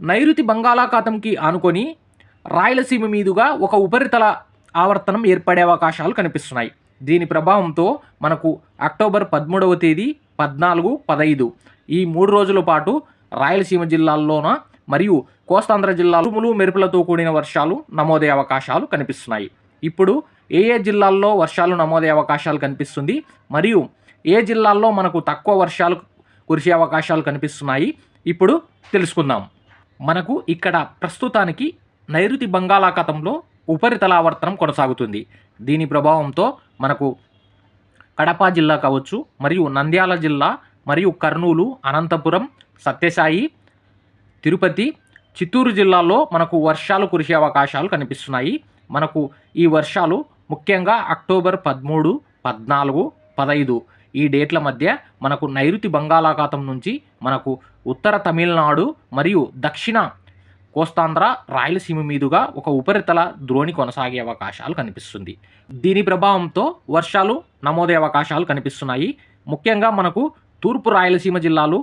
నైరుతి బంగాళాఖాతంకి ఆనుకొని రాయలసీమ మీదుగా ఒక ఉపరితల ఆవర్తనం ఏర్పడే అవకాశాలు కనిపిస్తున్నాయి. దీని ప్రభావంతో మనకు అక్టోబర్ పదమూడవ తేదీ పద్నాలుగు పదైదు. ఈ మూడు రోజుల పాటు రాయలసీమ జిల్లాల్లోన మరియు కోస్తాంధ్ర జిల్లాలో ఉరుములు మెరుపులతో కూడిన వర్షాలు నమోదయ్యే అవకాశాలు కనిపిస్తున్నాయి. ఇప్పుడు ఏ ఏ జిల్లాల్లో వర్షాలు నమోదయ్యే అవకాశాలు కనిపిస్తుంది మరియు ఏ జిల్లాల్లో మనకు తక్కువ వర్షాలు కురిసే అవకాశాలు కనిపిస్తున్నాయి? ఇప్పుడు తెలుసుకుందాం. మనకు ఇక్కడ ప్రస్తుతానికి నైరుతి బంగాళాఖాతంలో ఉపరితల ఆవర్తనం కొనసాగుతుంది. దీని ప్రభావంతో మనకు కడప జిల్లా కావచ్చు మరియు నంద్యాల జిల్లా మరియు కర్నూలు అనంతపురం సత్యసాయి తిరుపతి చిత్తూరు జిల్లాల్లో మనకు వర్షాలు కురిసే అవకాశాలు కనిపిస్తున్నాయి. మనకు ఈ వర్షాలు ముఖ్యంగా అక్టోబర్ పదమూడు పద్నాలుగు పదైదు ఈ డేట్ల మధ్య మనకు నైరుతి బంగాళాఖాతం నుంచి మనకు ఉత్తర తమిళనాడు మరియు దక్షిణ కోస్తాంధ్ర రాయలసీమ మీదుగా ఒక ఉపరితల ద్రోణి కొనసాగే అవకాశాలు కనిపిస్తుంది. దీని ప్రభావంతో వర్షాలు నమోదయ్యే అవకాశాలు కనిపిస్తున్నాయి. ముఖ్యంగా మనకు తూర్పు రాయలసీమ జిల్లాలు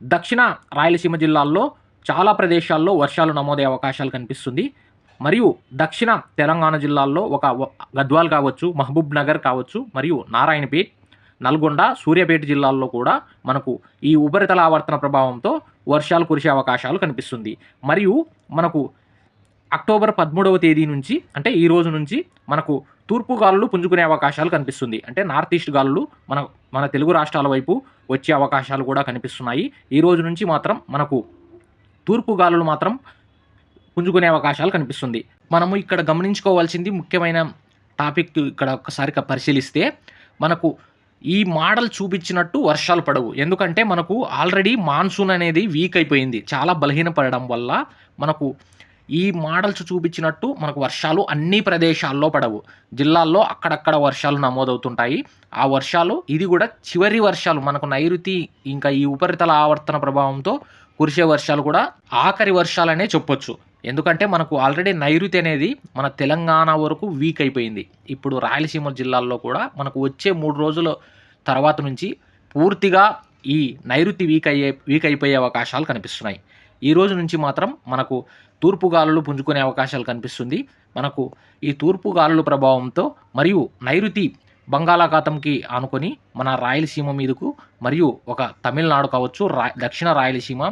దక్షిణ రాయలసీమ జిల్లాల్లో చాలా ప్రదేశాల్లో వర్షాలు నమోదయ్యే అవకాశాలు కనిపిస్తుంది. మరియు దక్షిణ తెలంగాణ జిల్లాల్లో ఒక గద్వాల్ కావచ్చు మహబూబ్ నగర్ కావచ్చు మరియు నారాయణపేట్ నల్గొండ సూర్యాపేట జిల్లాల్లో కూడా మనకు ఈ ఉపరితల ఆవర్తన ప్రభావంతో వర్షాలు కురిసే అవకాశాలు కనిపిస్తుంది. మరియు మనకు అక్టోబర్ పదమూడవ తేదీ నుంచి అంటే ఈ రోజు నుంచి మనకు తూర్పు గాలులు పుంజుకునే అవకాశాలు కనిపిస్తుంది. అంటే నార్త్ ఈస్ట్ గాలులు మన మన తెలుగు రాష్ట్రాల వైపు వచ్చే అవకాశాలు కూడా కనిపిస్తున్నాయి. ఈ రోజు నుంచి మాత్రం మనకు తూర్పు గాలులు మాత్రం పుంజుకునే అవకాశాలు కనిపిస్తుంది. మనము ఇక్కడ గమనించుకోవాల్సింది ముఖ్యమైన టాపిక్ ఇక్కడ ఒకసారి పరిశీలిస్తే మనకు ఈ మోడల్ చూపించినట్టు వర్షాలు పడవు. ఎందుకంటే మనకు ఆల్రెడీ మాన్సూన్ అనేది వీక్ అయిపోయింది. చాలా బలహీనపడడం వల్ల మనకు ఈ మోడల్స్ చూపించినట్టు మనకు వర్షాలు అన్ని ప్రదేశాల్లో పడవు. జిల్లాల్లో అక్కడక్కడ వర్షాలు నమోదవుతుంటాయి. ఆ వర్షాలు ఇది కూడా చివరి వర్షాలు. మనకు నైరుతి ఇంకా ఈ ఉపరితల ఆవర్తన ప్రభావంతో కురిసే వర్షాలు కూడా ఆఖరి వర్షాలనే చెప్పొచ్చు. ఎందుకంటే మనకు ఆల్రెడీ నైరుతి అనేది మన తెలంగాణ వరకు వీక్ అయిపోయింది. ఇప్పుడు రాయలసీమ జిల్లాల్లో కూడా మనకు వచ్చే మూడు రోజుల తర్వాత నుంచి పూర్తిగా ఈ నైరుతి వీక్ అయ్యే వీక్ అయిపోయే అవకాశాలు కనిపిస్తున్నాయి. ఈ రోజు నుంచి మాత్రం మనకు తూర్పు గాలులు పుంజుకునే అవకాశాలు కనిపిస్తుంది. మనకు ఈ తూర్పు గాలుల ప్రభావంతో మరియు నైరుతి బంగాళాఖాతంకి ఆనుకొని మన రాయలసీమ మీదకు మరియు ఒక తమిళనాడు కావచ్చు రా దక్షిణ రాయలసీమ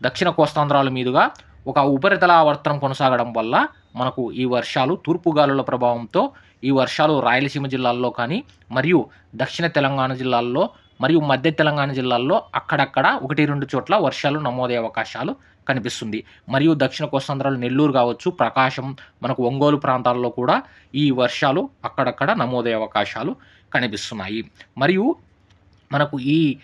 దక్షిణ కోస్తాంధ్రాల మీదుగా ఒక ఉపరితల ఆవర్తనం కొనసాగడం వల్ల మనకు ఈ వర్షాలు తూర్పు గాలుల ప్రభావంతో ఈ వర్షాలు రాయలసీమ జిల్లాల్లో కానీ మరియు దక్షిణ తెలంగాణ జిల్లాల్లో మరియు మధ్య తెలంగాణ జిల్లాల్లో అక్కడక్కడ ఒకటి రెండు చోట్ల వర్షాలు నమోదయ్యే అవకాశాలు కనిపిస్తుంది. మరియు దక్షిణ కోస్తాంధ్రాలు నెల్లూరు కావచ్చు ప్రకాశం మనకు ఒంగోలు ప్రాంతాల్లో కూడా ఈ వర్షాలు అక్కడక్కడ నమోదయ్యే అవకాశాలు కనిపిస్తున్నాయి. మరియు మనకు ఈ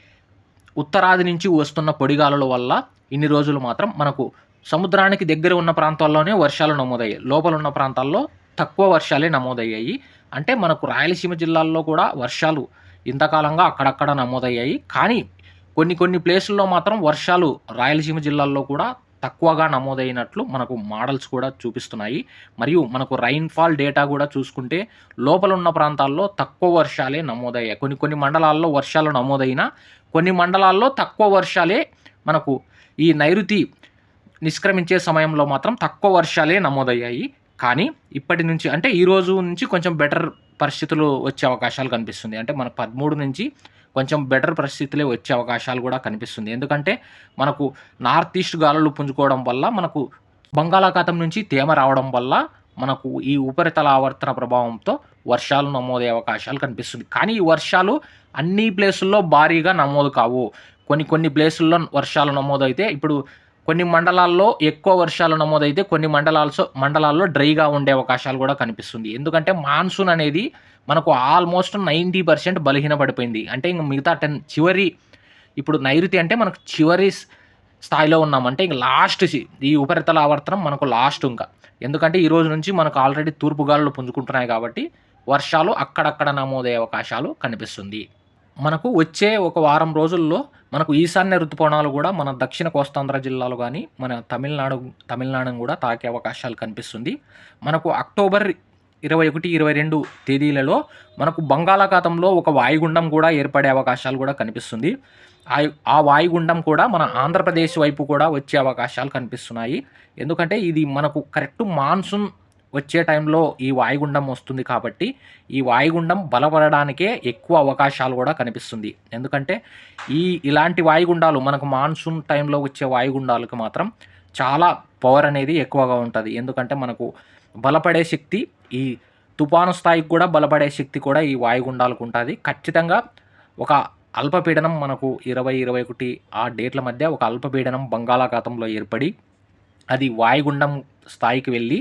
ఉత్తరాది నుంచి వస్తున్న పొడిగాలుల వల్ల ఇన్ని రోజులు మాత్రం మనకు సముద్రానికి దగ్గర ఉన్న ప్రాంతాల్లోనే వర్షాలు నమోదయ్యాయి. లోపల ఉన్న ప్రాంతాల్లో తక్కువ వర్షాలే నమోదయ్యాయి. అంటే మనకు రాయలసీమ జిల్లాల్లో కూడా వర్షాలు ఇంతకాలంగా అక్కడక్కడ నమోదయ్యాయి. కానీ కొన్ని కొన్ని ప్లేసుల్లో మాత్రం వర్షాలు రాయలసీమ జిల్లాల్లో కూడా తక్కువగా నమోదైనట్లు మనకు మోడల్స్ కూడా చూపిస్తున్నాయి. మరియు మనకు రైన్ఫాల్ డేటా కూడా చూసుకుంటే లోపల ఉన్న ప్రాంతాల్లో తక్కువ వర్షాలే నమోదయ్యాయి. కొన్ని కొన్ని మండలాల్లో వర్షాలు నమోదైనా కొన్ని మండలాల్లో తక్కువ వర్షాలే మనకు ఈ నైరుతి నిష్క్రమించే సమయంలో మాత్రం తక్కువ వర్షాలే నమోదయ్యాయి. కానీ ఇప్పటి నుంచి అంటే ఈ రోజు నుంచి కొంచెం బెటర్ పరిస్థితులు వచ్చే అవకాశాలు కనిపిస్తుంది. అంటే మనకు పదమూడు నుంచి కొంచెం బెటర్ పరిస్థితులే వచ్చే అవకాశాలు కూడా కనిపిస్తుంది. ఎందుకంటే మనకు నార్త్ ఈస్ట్ గాలులు పుంజుకోవడం వల్ల మనకు బంగాళాఖాతం నుంచి తేమ రావడం వల్ల మనకు ఈ ఉపరితల ఆవర్తన ప్రభావంతో వర్షాలు నమోదయ్యే అవకాశాలు కనిపిస్తుంది. కానీ ఈ వర్షాలు అన్ని ప్లేసుల్లో భారీగా నమోదు కావు. కొన్ని కొన్ని ప్లేసుల్లో వర్షాలు నమోదైతే ఇప్పుడు కొన్ని మండలాల్లో ఎక్కువ వర్షాలు నమోదైతే కొన్ని మండలాల్లో మండలాల్లో డ్రైగా ఉండే అవకాశాలు కూడా కనిపిస్తుంది. ఎందుకంటే మాన్సూన్ అనేది మనకు ఆల్మోస్ట్ నైంటీ పర్సెంట్ బలహీనపడిపోయింది. అంటే ఇంక మిగతా టెన్ చివరి ఇప్పుడు నైరుతి అంటే మనకు చివరి స్థాయిలో ఉన్నామంటే ఇంక లాస్ట్ ఈ ఉపరితల ఆవర్తనం మనకు లాస్ట్ ఇంకా. ఎందుకంటే ఈ రోజు నుంచి మనకు ఆల్రెడీ తూర్పు గాలులు పుంజుకుంటున్నాయి కాబట్టి వర్షాలు అక్కడక్కడ నమోదయ్యే అవకాశాలు కనిపిస్తుంది. మనకు వచ్చే ఒక వారం రోజుల్లో మనకు ఈశాన్య ఋతుపవనాలు కూడా మన దక్షిణ కోస్తాంధ్ర జిల్లాలో కానీ మన తమిళనాడు తమిళనాడును కూడా తాకే అవకాశాలు కనిపిస్తుంది. మనకు అక్టోబర్ ఇరవై ఒకటి ఇరవై రెండు తేదీలలో మనకు బంగాళాఖాతంలో ఒక వాయుగుండం కూడా ఏర్పడే అవకాశాలు కూడా కనిపిస్తుంది. ఆ వాయుగుండం కూడా మన ఆంధ్రప్రదేశ్ వైపు కూడా వచ్చే అవకాశాలు కనిపిస్తున్నాయి. ఎందుకంటే ఇది మనకు కరెక్ట్ మాన్సూన్ వచ్చే టైంలో ఈ వాయుగుండం వస్తుంది కాబట్టి ఈ వాయుగుండం బలపడడానికే ఎక్కువ అవకాశాలు కూడా కనిపిస్తుంది. ఎందుకంటే ఈ ఇలాంటి వాయుగుండాలు మనకు మాన్సూన్ టైంలో వచ్చే వాయుగుండాలకు మాత్రం చాలా పవర్ అనేది ఎక్కువగా ఉంటుంది. ఎందుకంటే మనకు బలపడే శక్తి ఈ తుఫాను స్థాయికి కూడా బలపడే శక్తి కూడా ఈ వాయుగుండాలకు ఉంటుంది. ఖచ్చితంగా ఒక అల్పపీడనం మనకు ఇరవై ఇరవై ఒకటి ఆ డేట్ల మధ్య ఒక అల్పపీడనం బంగాళాఖాతంలో ఏర్పడి అది వాయుగుండం స్థాయికి వెళ్ళి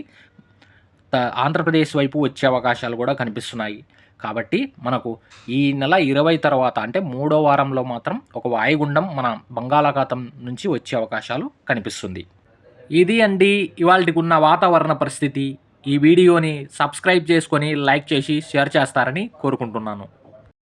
ఆంధ్రప్రదేశ్ వైపు వచ్చే అవకాశాలు కూడా కనిపిస్తున్నాయి. కాబట్టి మనకు ఈ నెల ఇరవై తర్వాత అంటే మూడో వారంలో మాత్రం ఒక వాయుగుండం మన బంగాళాఖాతం నుంచి వచ్చే అవకాశాలు కనిపిస్తుంది. ఇది అండి ఇవాళకి ఉన్న వాతావరణ పరిస్థితి. ఈ వీడియోని సబ్స్క్రైబ్ చేసుకొని లైక్ చేసి షేర్ చేస్తారని కోరుకుంటున్నాను.